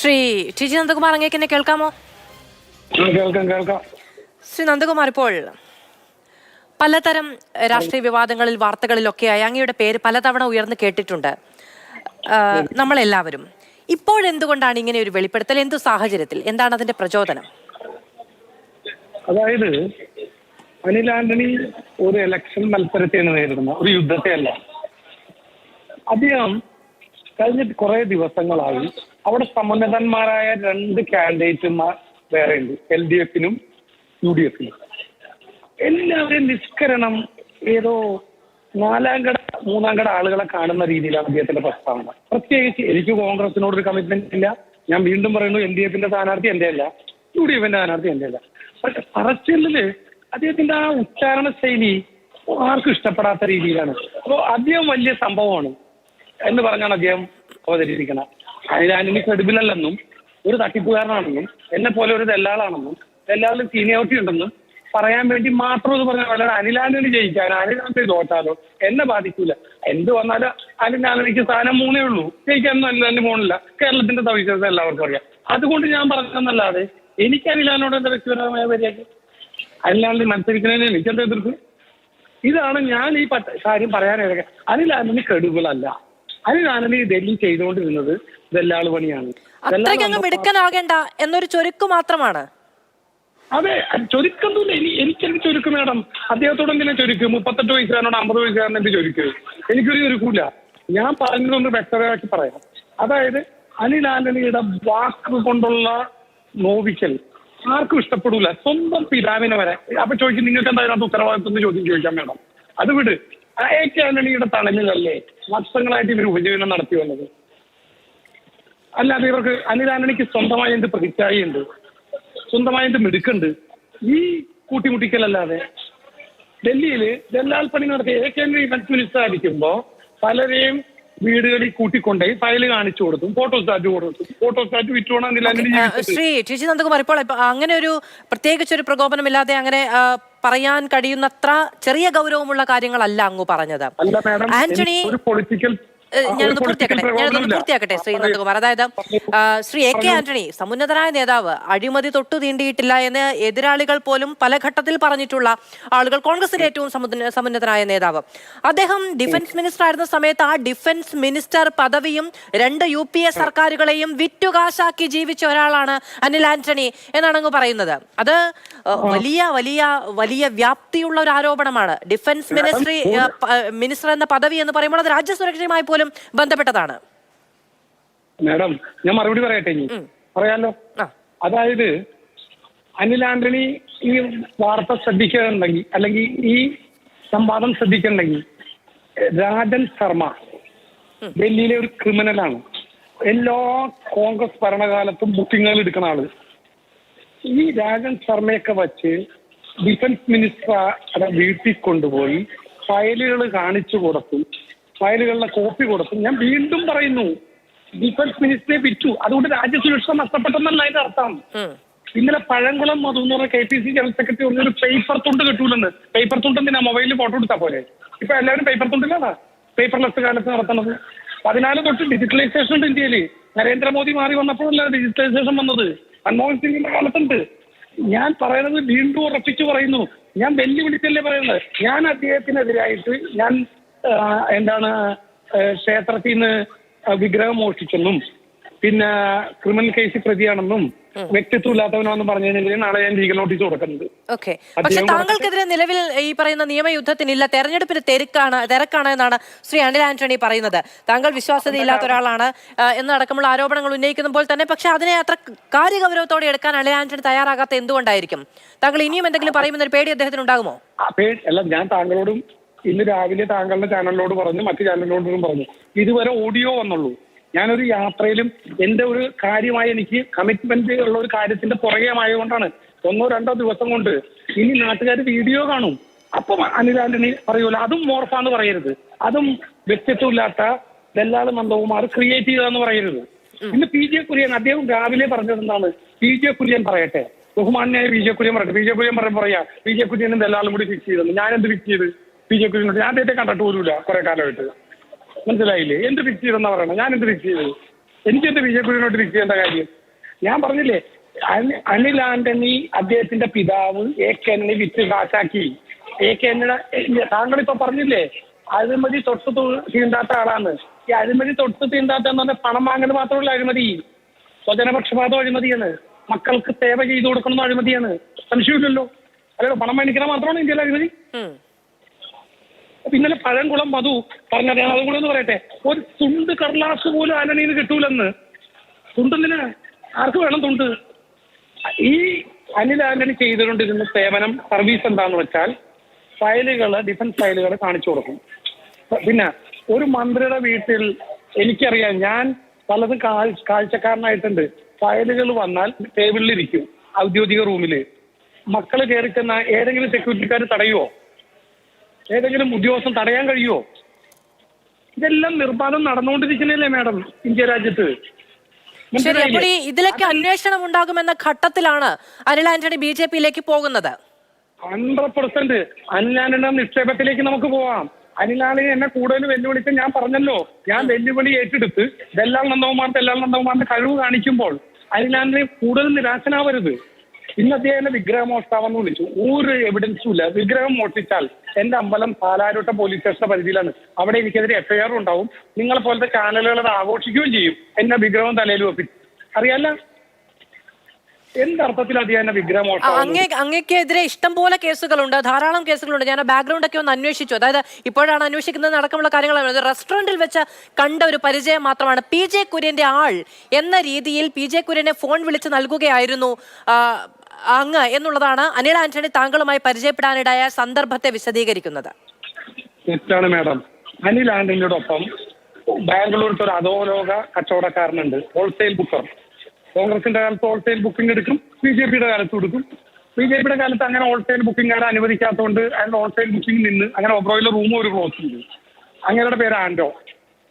Shri T G Nandakumar അങ്ങേക്ക് എന്നെ കേൾക്കാമോ? കേൾക്കാം കേൾക്കാം. ശ്രീ നന്ദകുമാർ ഇപ്പോൾ പലതരം രാഷ്ട്രീയ വിവാദങ്ങളിൽ വാർത്തകളിലൊക്കെയായി അങ്ങയുടെ പേര് പലതവണ ഉയർന്നു കേട്ടിട്ടുണ്ട്. നമ്മളെല്ലാവരും. ഇപ്പോഴെന്തുകൊണ്ടാണ് ഇങ്ങനെ ഒരു വെളിപ്പെടുത്തൽ? എന്തു സാഹചര്യത്തിൽ? എന്താണ് അതിന്റെ പ്രചോദനം? അതായത് അനിൽ ആന്റണി ഒരു ഇലക്ഷൻ മത്സരത്തെയാണ് നേരിടുന്നത് ഒരു യുദ്ധത്തെ അല്ല അദ്ദേഹം കഴിഞ്ഞ കുറെ ദിവസങ്ങളായി അവിടെ സമുന്നതന്മാരായ രണ്ട് കാൻഡിഡേറ്റുമാർ വേറെ ഉണ്ട്. എൽ ഡി എഫിനും യു ഡി എഫിനും എല്ലാവരെയും നിഷ്കരണം ഏതോ നാലാം കട മൂന്നാം കട ആളുകളെ കാണുന്ന രീതിയിലാണ് അദ്ദേഹത്തിന്റെ പ്രസ്താവന. പ്രത്യേകിച്ച് എനിക്ക് കോൺഗ്രസിനോട് ഒരു കമ്മിറ്റ്മെന്റ് ഇല്ല. ഞാൻ വീണ്ടും പറയുന്നു എൽ ഡി എഫിന്റെ സ്ഥാനാർത്ഥി എന്റെ അല്ല യു ഡി എഫിന്റെ സ്ഥാനാർത്ഥി എന്റെ അല്ല പക്ഷെ പറച്ചിലിൽ അദ്ദേഹത്തിന്റെ ആ ഉച്ചാരണ ശൈലി ആർക്കും ഇഷ്ടപ്പെടാത്ത രീതിയിലാണ്. അപ്പോൾ അദ്ദേഹം വലിയ സംഭവമാണ് എന്ന് പറഞ്ഞാണ് അദ്ദേഹം അവതരിപ്പിക്കണം അതിൽ ആന്റണി ക്രെഡിബിൾ അല്ലെന്നും ഒരു തട്ടിപ്പുകാരനാണെന്നും എന്നെ പോലെ ഒരു ദല്ലാളാണെന്നും ദല്ലാളിന് സീനിയോറിറ്റി ഉണ്ടെന്നും പറയാൻ വേണ്ടി മാത്രം ഇത് പറഞ്ഞ പോലെ അനിൽ ആന്റണി ജയിക്കാൻ ആന്റണി തോറ്റാലോ? എന്നെ ബാധിക്കൂല. എന്ത് വന്നാലും അനിൽ ആന്റണിക്ക് സ്ഥാനം മൂന്നേ ഉള്ളൂ. ജയിക്കാനൊന്നും ആന്റണി പോണില്ല. കേരളത്തിന്റെ സവിശേഷത എല്ലാവർക്കും അറിയാം. അതുകൊണ്ട് ഞാൻ പറഞ്ഞതെന്നല്ലാതെ എനിക്ക് അനിൽ എന്റെ എന്താ വ്യക്തിപരമായ അനിൽ ആന്റണി മത്സരിക്കുന്നതിന് എനിക്കെന്താ എതിർപ്പ്? ഇതാണ് ഞാൻ ഈ കാര്യം പറയാനായിട്ട് ക്രെഡിബിൾ അല്ല. ആന്റണി ഡൽഹി ചെയ്തുകൊണ്ടിരുന്നത് ദല്ലാൾ പണിയാണ്. അത്രയ്ക്കങ്ങ് മിടുക്കനാകേണ്ട എന്നൊരു ചൊരുക്ക് മാത്രമാണ്. അതെ ചൊരുക്കൊന്നുമില്ല. എനി എനിക്കെന്ത് ചൊരുക്ക് മേഡം. അദ്ദേഹത്തോട് എന്തിനാ ചൊരുക്ക്? മുപ്പത്തെട്ട് വയസ്സുകാരനോട് അമ്പത് വയസ്സുകാരൻ എന്ത് ചൊരുക്ക്? എനിക്കൊരു ചൊരുക്കൂല. ഞാൻ പറഞ്ഞതൊന്ന് വ്യക്തതയാക്കി പറയാം. അതായത് അനിൽ ആന്റണിയുടെ വാക്ക് കൊണ്ടുള്ള നോവിക്കൽ ആർക്കും ഇഷ്ടപ്പെടൂല. സ്വന്തം പിതാവിനെ വരെ. അപ്പൊ ചോദിക്കും നിങ്ങൾക്ക് എന്താ അതിനകത്ത് ഉത്തരവാദിത്വം എന്ന് ചോദ്യം ചോദിക്കാം വേണം അത് വിട്. എ കെ ആന്റണിയുടെ തണലിലല്ലേ വർഷങ്ങളായിട്ട് ഇവർ ഉപജീവനം നടത്തി വന്നത്? അല്ലാതെ ഇവർക്ക് അനിൽ ആന്റണിക്ക് സ്വന്തമായി എന്ത് പ്രതിച്ഛായുണ്ട് സ്വന്തമായ എന്ത് മിടുക്കുണ്ട്? ഈ കൂട്ടിമുട്ടിക്കലല്ലാതെ ഡൽഹിയിൽ ദല്ലാൽ പണി നടത്തിയ എ കെ ഇവന്റ് മിനിസ്റ്റർ പലരെയും വീടുകളിൽ കൂട്ടിക്കൊണ്ടേ ഫയൽ കാണിച്ചു കൊടുക്കും ഫോട്ടോ സ്റ്റാറ്റ് കൊടുക്കും photostat Antony Shri G Nandakumar ഇപ്പോൾ അങ്ങനെ ഒരു പ്രത്യേകിച്ച് ഒരു പ്രകോപനമില്ലാതെ അങ്ങനെ പറയാൻ കഴിയുന്നത്ര ചെറിയ ഗൗരവമുള്ള കാര്യങ്ങളല്ല അങ്ങ് പറഞ്ഞത്. ആന്റണി പൊളിറ്റിക്കൽ ആന്റണി ഞാനൊന്ന് പൂർത്തിയാക്കട്ടെ. ഞാനൊന്ന് പൂർത്തിയാക്കട്ടെ ശ്രീ നന്ദകുമാർ. അതായത് ശ്രീ എ കെ ആന്റണി സമുന്നതനായ നേതാവ് അഴിമതി തൊട്ടു തീണ്ടിയിട്ടില്ല എന്ന് എതിരാളികൾ പോലും പല ഘട്ടത്തിൽ പറഞ്ഞിട്ടുള്ള ആളുകൾ കോൺഗ്രസിന്റെ ഏറ്റവും സമുന്ന- സമുന്നതനായ നേതാവ്. അദ്ദേഹം ഡിഫൻസ് മിനിസ്റ്റർ ആയിരുന്ന സമയത്ത് ആ ഡിഫൻസ് മിനിസ്റ്റർ പദവിയും രണ്ട് യു പി എ സർക്കാരുകളെയും വിറ്റുകാശാക്കി ജീവിച്ച ഒരാളാണ് അനിൽ ആന്റണി എന്നാണ് അങ്ങ് പറയുന്നത്. അത് വലിയ വലിയ വലിയ വ്യാപ്തിയുള്ള ഒരു ആരോപണമാണ്. ഡിഫൻസ് മിനിസ്ട്രി മിനിസ്റ്റർ എന്ന പദവി എന്ന് പറയുമ്പോൾ അത് രാജ്യസുരക്ഷയുമായി പോലും ബന്ധപ്പെട്ടതാണ്. മാഡം ഞാൻ മറുപടി പറയട്ടെ ഇനി? പറയാലോ? അതായത് അനിൽ ആന്റണി ഈ വാർത്ത ശ്രദ്ധിക്കുന്നുണ്ടെങ്കിൽ അല്ലെങ്കിൽ ഈ സംവാദം ശ്രദ്ധിക്കുന്നുണ്ടെങ്കിൽ രാജൻ ശർമ്മ ഡൽഹിയിലെ ഒരു ക്രിമിനലാണ്. എല്ലാ കോൺഗ്രസ് ഭരണകാലത്തും ബുക്കിങ്ങുകൾ എടുക്കുന്ന ആൾ. ഈ രാജൻ ശർമ്മയൊക്കെ വച്ച് ഡിഫൻസ് മിനിസ്റ്റർ വീട്ടിൽ കൊണ്ടുപോയി ഫയലുകൾ കാണിച്ചു കൊടുത്തും ഫയലുകളുടെ കോപ്പി കൊടുത്തു ഞാൻ വീണ്ടും പറയുന്നു ഡിഫൻസ് മിനിസ്റ്ററെ വിറ്റു അതുകൊണ്ട് രാജ്യസുരക്ഷ നഷ്ടപ്പെട്ടെന്നല്ല അതിന്റെ അർത്ഥം. ഇന്നലെ പഴംകുളം മധു എന്ന് പറഞ്ഞ K P C general secretary പറഞ്ഞൊരു പേപ്പർ തുണ്ട് കിട്ടൂലെന്ന്. പേപ്പർ തുണ്ട് എന്തിനാ? മൊബൈലിൽ ഫോട്ടോ എടുത്താ പോലെ ഇപ്പൊ എല്ലാവരും പേപ്പർ തുണ്ടിലാണ്? പേപ്പർലെസ് കാലത്ത് നടത്തുന്നത്. പതിനാല് തൊട്ട് ഡിജിറ്റലൈസേഷൻ ഉണ്ട് ഇന്ത്യയിൽ നരേന്ദ്രമോദി മാറി വന്നപ്പോഴല്ല ഡിജിറ്റലൈസേഷൻ വന്നത്. മൻമോഹൻ സിംഗിന്റെ കാലത്തുണ്ട്. ഞാൻ പറയുന്നത് വീണ്ടും ഉറപ്പിച്ചു പറയുന്നു. ഞാൻ വെല്ലുവിളിച്ചല്ലേ പറയുന്നത്? ഞാൻ അദ്ദേഹത്തിനെതിരായിട്ട് ഞാൻ എന്താണ് ആ, ക്ഷേത്രത്തിൽ നിന്ന് വിഗ്രഹം മോഷ്ടിച്ചെന്നും പിന്നെ ക്രിമിനൽ കേസിൽ പ്രതിയാണെന്നും വ്യക്തിത്വം ഇല്ലാത്തവനാണെന്നും പറഞ്ഞതിനെതിരെ നാളെ ഞാൻ ലീഗൽ നോട്ടീസ് കൊടുക്കുന്നത് ഓക്കെ. പക്ഷെ താങ്കൾക്കെതിരെ നിലവിൽ ഈ പറയുന്ന നിയമയുദ്ധത്തിനില്ല തെരഞ്ഞെടുപ്പിന് തിരക്കാണ് തിരക്കാണ് എന്നാണ് ശ്രീ അനിൽ ആന്റണി പറയുന്നത്. താങ്കൾ വിശ്വാസ്യതയില്ലാത്ത ഒരാളാണ് എന്നടക്കമുള്ള ആരോപണങ്ങൾ ഉന്നയിക്കുമ്പോൾ തന്നെ പക്ഷെ അതിനെ അത്ര കാര്യഗൗരവത്തോടെ എടുക്കാൻ അനിൽ ആന്റണി തയ്യാറാകാത്ത എന്തുകൊണ്ടായിരിക്കും? താങ്കൾ ഇനിയും എന്തെങ്കിലും പറയുമെന്നൊരു പേടി അദ്ദേഹത്തിന് ഉണ്ടാകുമോ? അല്ല ഞാൻ താങ്കളോടും ഇന്ന് രാവിലെ താങ്കളുടെ ചാനലിനോട് പറഞ്ഞു മറ്റു ചാനലിനോടും പറഞ്ഞു. ഇതുവരെ ഓഡിയോ വന്നുള്ളൂ. ഞാനൊരു യാത്രയിലും എന്റെ ഒരു കാര്യമായി എനിക്ക് കമ്മിറ്റ്മെന്റ് ഉള്ള ഒരു കാര്യത്തിന്റെ പുറകെമായതുകൊണ്ടാണ് ഒന്നോ രണ്ടോ ദിവസം കൊണ്ട് ഇനി നാട്ടുകാർ വീഡിയോ കാണും. അപ്പൊ അനിൽ ആന്റണി പറയൂല അതും മോർഫാന്ന് പറയരുത്. അതും വ്യക്തിത്വമില്ലാത്ത ദല്ലാൾ നന്ദകുമാർ ക്രിയേറ്റ് ചെയ്തതെന്ന് പറയരുത്. ഇന്ന് പി ജെ കുര്യൻ അദ്ദേഹം രാവിലെ പറഞ്ഞത് എന്താണ്? പി ജെ കുര്യൻ പറയട്ടെ. ബഹുമാന്യായ പി ജെ കുര്യൻ പറയട്ടെ. പി ജെ കുര്യൻ പറയാ പി ജെ കുര്യനും ദല്ലാളും കൂടി ഫിക്സ് ചെയ്തെന്ന്. ഞാൻ എന്ത് ഫിക്സ് ചെയ്ത്? പി ജെ പി ഞാൻ അദ്ദേഹത്തെ കണ്ടിട്ട് പോലുമില്ല കുറെ കാലമായിട്ട്. മനസ്സിലായില്ലേ? എന്ത് ഫിക്സ് ചെയ്തെന്നാ പറയണം? ഞാൻ എന്ത് ഫിക്സ് ചെയ്തു? എനിക്ക് എന്ത് ബി ജെ പിന്നോട്ട് ഫിക്സ് ചെയ്യേണ്ട കാര്യം? ഞാൻ പറഞ്ഞില്ലേ അനി- അനിൽ ആന്റണി അദ്ദേഹത്തിന്റെ പിതാവ് എ കെ ആന്റണി വിറ്റ് കാശാക്കി. എ കെ ആന്റണി താങ്കൾ ഇപ്പൊ പറഞ്ഞില്ലേ അഴിമതി തൊട്ട് തീണ്ടാത്ത ആളാണ്. ഈ അഴിമതി തൊട്ട് തീണ്ടാത്ത എന്ന് പറഞ്ഞാൽ പണം വാങ്ങൽ മാത്രമല്ല അഴിമതി. സ്വജനപക്ഷപാതം അഴിമതിയാണ്. മക്കൾക്ക് സേവ ചെയ്തു കൊടുക്കണം അഴിമതിയാണ്. സംശയമില്ലല്ലോ. അല്ലല്ലോ പണം മേടിക്കണം മാത്രമാണ് ഇന്ത്യയിലെ അഴിമതി. അപ്പൊ ഇന്നലെ പഴംകുളം മധു പറഞ്ഞത് ഞാൻ അതും കൂടെ ഒന്ന് പറയട്ടെ. ഒരു തുണ്ട് കടലാസ് പോലും ആന്റണിന്ന് കിട്ടൂലെന്ന്? തുണ്ടെന്തിന്? ആർക്ക് വേണം തുണ്ട്? ഈ അനിൽ ആന്റണി ചെയ്തുകൊണ്ടിരുന്ന സേവനം സർവീസ് എന്താന്ന് വെച്ചാൽ ഫയലുകൾ ഡിഫൻസ് ഫയലുകൾ കാണിച്ചു കൊടുക്കും. പിന്നെ ഒരു മന്ത്രിയുടെ വീട്ടിൽ എനിക്കറിയാം ഞാൻ പലതും കാഴ്- കാഴ്ചക്കാരനായിട്ടുണ്ട്. ഫയലുകൾ വന്നാൽ ടേബിളിലിരിക്കും ഔദ്യോഗിക റൂമിൽ. മക്കൾ കയറി ചെന്ന ഏതെങ്കിലും സെക്യൂരിറ്റിക്കാർ തടയുമോ ഏതെങ്കിലും ഉദ്യോഗസ്ഥൻ തടയാൻ കഴിയുമോ ഇതെല്ലാം നിർബാധം നടന്നുകൊണ്ടിരിക്കുന്നില്ലേ മാഡം ഇന്ത്യ രാജ്യത്ത്? ശരി മനസ്സിലായില്ലേ? അപ്പോൾ ഈ ഇതിലൊക്കെ അന്വേഷണം ഉണ്ടാകുമെന്ന ഘട്ടത്തിലാണ് അനിൽ ആന്റണി ബി ജെ പിയിലേക്ക് പോകുന്നത്. Hundred percent. അനിലാനിന്റെ നിക്ഷേപത്തിലേക്ക് നമുക്ക് പോവാം. അനിലാണി എന്നെ കൂടുതൽ വെല്ലുവിളിച്ച് ഞാൻ പറഞ്ഞല്ലോ. ഞാൻ വെല്ലുവിളി ഏറ്റെടുത്ത് ദല്ലാൽ നന്ദകുമാർ ദല്ലാൽ നന്ദകുമാറിന്റെ കഴിവ് കാണിക്കുമ്പോൾ അനിലാനിനെ കൂടുതൽ നിരാശനാവരുത്. ഇന്ന് അദ്ദേഹം വിഗ്രഹമോഷ്ടാവെന്ന് വിളിച്ചു. ഒരു എവിഡൻസും ഇല്ല. വിഗ്രഹം മോഷ്ടിച്ചാൽ എന്റെ അമ്പലം പാലാരോട്ട പോലീസ് സ്റ്റേഷന്റെ പരിധിയിലാണ്. അവിടെ എനിക്കെതിരെ എഫ്ഐആർ ഉണ്ടാവും. നിങ്ങളെ പോലത്തെ ചാനലുകൾ അത് ആഘോഷിക്കുകയും ചെയ്യും. എന്നെ വിഗ്രഹം തലയിൽ വെപ്പിച്ചു അറിയാല്ല? അങ്ങേക്കെതിരെ ഇഷ്ടം പോലെ കേസുകളുണ്ട്. ധാരാളം കേസുകളുണ്ട്. ഞാൻ ബാക്ക്ഗ്രൗണ്ട് ഒക്കെ ഒന്ന് അന്വേഷിച്ചു. അതായത് ഇപ്പോഴാണ് അന്വേഷിക്കുന്നത് അടക്കമുള്ള കാര്യങ്ങളാണ്. റെസ്റ്റോറന്റിൽ വെച്ച് കണ്ട ഒരു പരിചയം മാത്രമാണ്. പി ജെ കുര്യന്റെ ആൾ എന്ന രീതിയിൽ പി ജെ കുര്യനെ ഫോൺ വിളിച്ച് നൽകുകയായിരുന്നു. അങ്ങ് എന്നുള്ളതാണ് അനിൽ ആന്റണി താങ്കളുമായി പരിചയപ്പെടാനിടയായ സന്ദർഭത്തെ വിശദീകരിക്കുന്നത്. തെറ്റാണ് മാഡം. അനിൽ ആന്റണിയോടൊപ്പം ബാംഗ്ലൂരിലത്തെ ഒരു അധോലോക കച്ചവടക്കാരനുണ്ട് ഹോൾസെയിൽ ബുക്കർ കോൺഗ്രസിന്റെ കാലത്ത് ഹോൾസെയിൽ ബുക്കിംഗ് എടുക്കും ബി ജെ പിയുടെ കാലത്ത് കൊടുക്കും ബി ജെ പിയുടെ കാലത്ത് അങ്ങനെ ഹോൾസെയിൽ ബുക്കിംഗ് ആരും അനുവദിക്കാത്തതുകൊണ്ട് അയാൾ ഹോൾസെയിൽ ബുക്കിംഗ് നിന്ന് അങ്ങനെ ഒബ്രോയിലെ റൂം ഒരു ക്ലോസ് ഉണ്ട്. അങ്ങയുടെ പേര് ആൻഡോ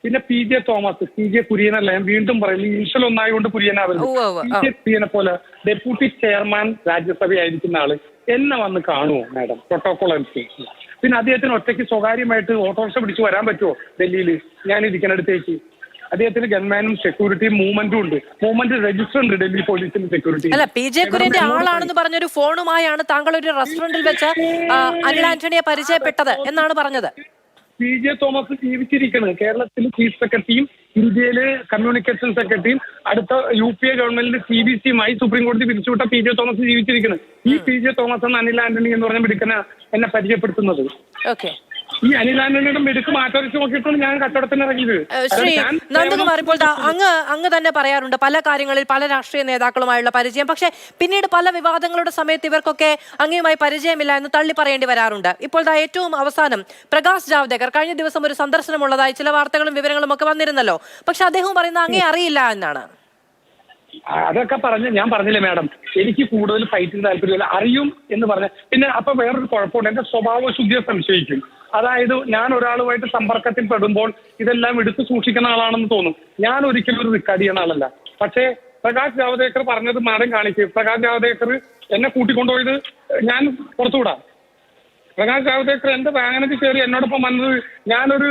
പിന്നെ P J Thomas P J കുര്യനല്ല? ഞാൻ വീണ്ടും പറയുന്നു ഇൻഷൽ ഒന്നായതുകൊണ്ട് കുര്യനാവരുത്. പി ജെ കുര്യനെ പോലെ ഡെപ്യൂട്ടി ചെയർമാൻ രാജ്യസഭയായിരിക്കുന്ന ആൾ എന്നെ വന്ന് കാണുമോ മാഡം? പ്രോട്ടോകോൾ അനുസരിച്ച്. പിന്നെ അദ്ദേഹത്തിന് ഒറ്റയ്ക്ക് സ്വകാര്യമായിട്ട് ഓട്ടോറിക്ഷ പിടിച്ച് വരാൻ പറ്റുമോ ഡൽഹിയിൽ ഞാൻ ഇരിക്കുന്നിടത്തേക്ക് അദ്ദേഹത്തിന് ഗൺമാനും സെക്യൂരിറ്റിയും മൂവ്മെന്റും ഉണ്ട്. മൂവ്മെന്റ് രജിസ്റ്റർ ഉണ്ട് ഡൽഹി പോലീസിന് സെക്യൂരിറ്റി അല്ല പി ജെ കുര്യന്റെ ആളാണെന്ന് പറഞ്ഞൊരു ഫോണുമായാണ് താങ്കൾ ഒരു റെസ്റ്റോറന്റിൽ വെച്ച് അനിൽ ആന്റണിയെ പരിചയപ്പെട്ടത് എന്നാണ് പറഞ്ഞത്. പി ജെ തോമസ് ജീവിച്ചിരിക്കുന്നത് കേരളത്തിൽ ചീഫ് സെക്രട്ടറിയും ഇന്ത്യയിലെ കമ്മ്യൂണിക്കേഷൻ സെക്രട്ടറിയും അടുത്ത യു പി എ ഗവൺമെന്റിന്റെ സി ബി സിയുമായി സുപ്രീം കോടതി പിരിച്ചുവിട്ട പി ജെ തോമസ് ജീവിച്ചിരിക്കുന്നത് ഈ പി ജെ തോമസ് എന്ന അനിൽ ആന്റണി എന്ന് പറഞ്ഞ മിടുക്കനെ എന്നെ പരിചയപ്പെടുത്തുന്നത്. ഓക്കെ. ഈ അനിൽ മെടുക്ക് മാറ്ററിച്ച് നോക്കിയിട്ടാണ് ഞാൻ കച്ചവടത്തിന് ഇറങ്ങിയത്. ശ്രീ നന്ദകുമാർ ഇപ്പോൾ അങ്ങ് അങ്ങ് തന്നെ പറയാറുണ്ട് പല കാര്യങ്ങളിൽ പല രാഷ്ട്രീയ നേതാക്കളുമായുള്ള പരിചയം. പക്ഷേ പിന്നീട് പല വിവാദങ്ങളുടെ സമയത്ത് ഇവർക്കൊക്കെ അങ്ങയുമായി പരിചയമില്ല എന്ന് തള്ളി പറയേണ്ടി വരാറുണ്ട്. ഇപ്പോൾ ദാ ഏറ്റവും അവസാനം പ്രകാശ് ജാവ്ദേക്കർ കഴിഞ്ഞ ദിവസം ഒരു സന്ദർശനമുള്ളതായി ചില വാർത്തകളും വിവരങ്ങളും ഒക്കെ വന്നിരുന്നല്ലോ. പക്ഷെ അദ്ദേഹം പറയുന്നത് അങ്ങേ അറിയില്ല എന്നാണ്. അതൊക്കെ പറഞ്ഞ് ഞാൻ പറഞ്ഞില്ലേ മാഡം? എനിക്ക് കൂടുതൽ ഫൈറ്റിന് താല്പര്യമില്ല. അറിയും എന്ന് പറഞ്ഞ. പിന്നെ അപ്പൊ വേറൊരു കുഴപ്പമുണ്ട്. എന്റെ സ്വഭാവ ശുദ്ധിയെ സംശയിക്കും. അതായത് ഞാൻ ഒരാളുമായിട്ട് സമ്പർക്കത്തിൽ പെടുമ്പോൾ ഇതെല്ലാം എടുത്തു സൂക്ഷിക്കുന്ന ആളാണെന്ന് തോന്നും. ഞാൻ ഒരിക്കലും ഒരു റിക്കാർഡ് ചെയ്യുന്ന ആളല്ല. പക്ഷേ പ്രകാശ് ജാവദേക്കർ പറഞ്ഞത് മാഡം കാണിക്കും. പ്രകാശ് ജാവദേക്കർ എന്നെ കൂട്ടിക്കൊണ്ടുപോയത് ഞാൻ പുറത്തുവിടാം. പ്രകാശ് ജാവദേക്കർ എന്റെ വാഹനത്തിൽ കയറി എന്നോടൊപ്പം വന്നത് ഞാനൊരു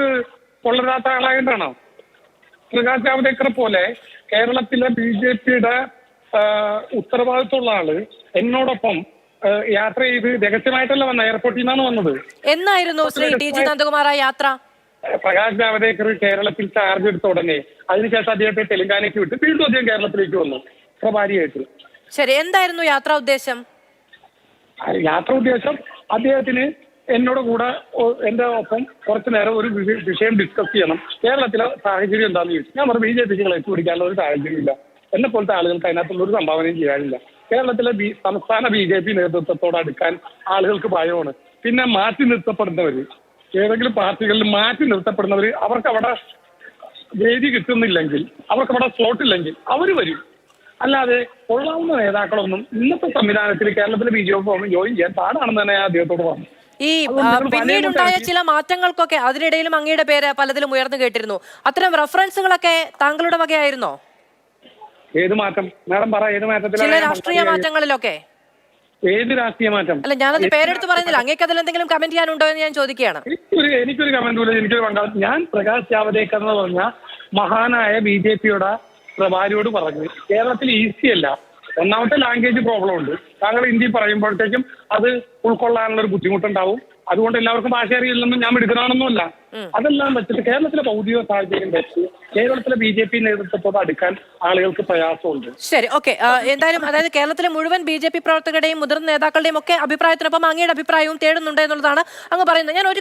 കൊള്ളരാത്ത ആളായിട്ടാണോ പ്രകാശ് ജാവദേക്കറെ പോലെ കേരളത്തിലെ ബി ജെ പിയുടെ ഉത്തരവാദിത്തമുള്ള ആൾ എന്നോടൊപ്പം യാത്ര ചെയ്ത് രഹസ്യമായിട്ടല്ല വന്ന എയർപോർട്ടിൽ നിന്നാണ് വന്നത്. എന്നായിരുന്നു ശ്രീ ടി ജി നന്ദകുമാർ യാത്ര? പ്രകാശ് ജാവദേക്കർ കേരളത്തിൽ ചാർജ് എടുത്ത ഉടനെ. അതിനുശേഷം അദ്ദേഹത്തെ തെലങ്കാനയ്ക്ക് വിട്ട് വീണ്ടും അദ്ദേഹം കേരളത്തിലേക്ക് വന്നു. പ്രഭാരിയായിട്ട്. ശരി എന്തായിരുന്നു യാത്രാ ഉദ്ദേശം? യാത്ര ഉദ്ദേശം അദ്ദേഹത്തിന് എന്നോട് കൂടെ എന്റെ ഒപ്പം കുറച്ചു നേരം ഒരു വിഷയം ഡിസ്കസ് ചെയ്യണം. കേരളത്തിലെ സാഹചര്യം എന്താണെന്ന് ചോദിച്ചു. ഞാൻ പറഞ്ഞു ബി ജെ പിക്ക് പിടിക്കാനുള്ള ഒരു സാഹചര്യമില്ല. എന്നെ പോലത്തെ ആളുകൾക്ക് അതിനകത്തുള്ള ഒരു സംഭാവനയും ചെയ്യാനില്ല. കേരളത്തിലെ ബി സംസ്ഥാന ബി ജെ പി നേതൃത്വത്തോട് അടുക്കാൻ ആളുകൾക്ക് ഭയമാണ്. പിന്നെ മാറ്റി നിർത്തപ്പെടുന്നവര് ഏതെങ്കിലും പാർട്ടികളിൽ മാറ്റി നിർത്തപ്പെടുന്നവര് അവർക്ക് അവിടെ വേദി കിട്ടുന്നില്ലെങ്കിൽ അവർക്ക് അവിടെ സ്ലോട്ട് ഇല്ലെങ്കിൽ അവർ വരും. അല്ലാതെ കൊള്ളാവുന്ന നേതാക്കളൊന്നും ഇന്നത്തെ സംവിധാനത്തിൽ കേരളത്തിലെ ബി ജെ പി ജോയിൻ ചെയ്യാൻ പാടാണെന്ന് തന്നെ ഞാൻ അദ്ദേഹത്തോട് പറഞ്ഞു. ഈ പിന്നീടുണ്ടായ ചില മാറ്റങ്ങൾക്കൊക്കെ അതിനിടയിലും അങ്ങയുടെ പേര് പലതിലും ഉയർന്നു കേട്ടിരുന്നു. അത്തരം റെഫറൻസുകളൊക്കെ താങ്കളുടെ വകയായിരുന്നോ? ഏത് മാറ്റം? മാഡം പറ ഏത് ചില മാറ്റത്തിലാണ് ഞാൻ രാഷ്ട്രീയ മാറ്റങ്ങളിലൊക്കെ. ഏത് രാഷ്ട്രീയ മാറ്റം? അല്ല ഞാനത് പേരെടുത്ത് പറയുന്നില്ല. അങ്ങേക്ക് അതിൽ എന്തെങ്കിലും കമന്റ് ചെയ്യാനുണ്ടോ എന്ന് ഞാൻ ചോദിക്കുകയാണ്. എനിക്കൊരു എനിക്കൊരു കമന്റ് ഇല്ല എനിക്കൊരു പങ്കാളി ഞാൻ പ്രകാശ് ജാവദേക്കർ എന്ന് പറഞ്ഞ മഹാനായ ബി ജെ പിയുടെ പ്രഭാരിയോട് പറഞ്ഞു. കേരളത്തിൽ ഈസി അല്ല. ഒന്നാമത്തെ ലാംഗ്വേജ് പ്രോബ്ലം ഉണ്ട്. താങ്കൾ ഹിന്ദി പറയുമ്പോഴത്തേക്കും അത് ഉൾക്കൊള്ളാനുള്ള ഒരു ബുദ്ധിമുട്ടുണ്ടാവും. അതുകൊണ്ട് എല്ലാവർക്കും ഭാഷ അറിയില്ലെന്നും ഞാൻ എടുക്കണമെന്നല്ല അതെല്ലാം വെച്ചിട്ട് കേരളത്തിലെ ഭൗതിക സാഹചര്യം വെച്ച് കേരളത്തിലെ ബി ജെ പി നേതൃത്വത്തോട് അടുക്കാൻ ആളുകൾക്ക് പ്രയാസമുണ്ട്. ശരി ഓക്കെ. എന്തായാലും അതായത് കേരളത്തിലെ മുഴുവൻ ബി ജെ പി പ്രവർത്തകരുടെയും മുതിർന്ന നേതാക്കളുടെയും ഒക്കെ അഭിപ്രായത്തിനൊപ്പം അങ്ങയുടെ അഭിപ്രായവും തേടുന്നുണ്ട് എന്നുള്ളതാണ് അങ്ങ് പറയുന്നത്. ഞാൻ ഒരു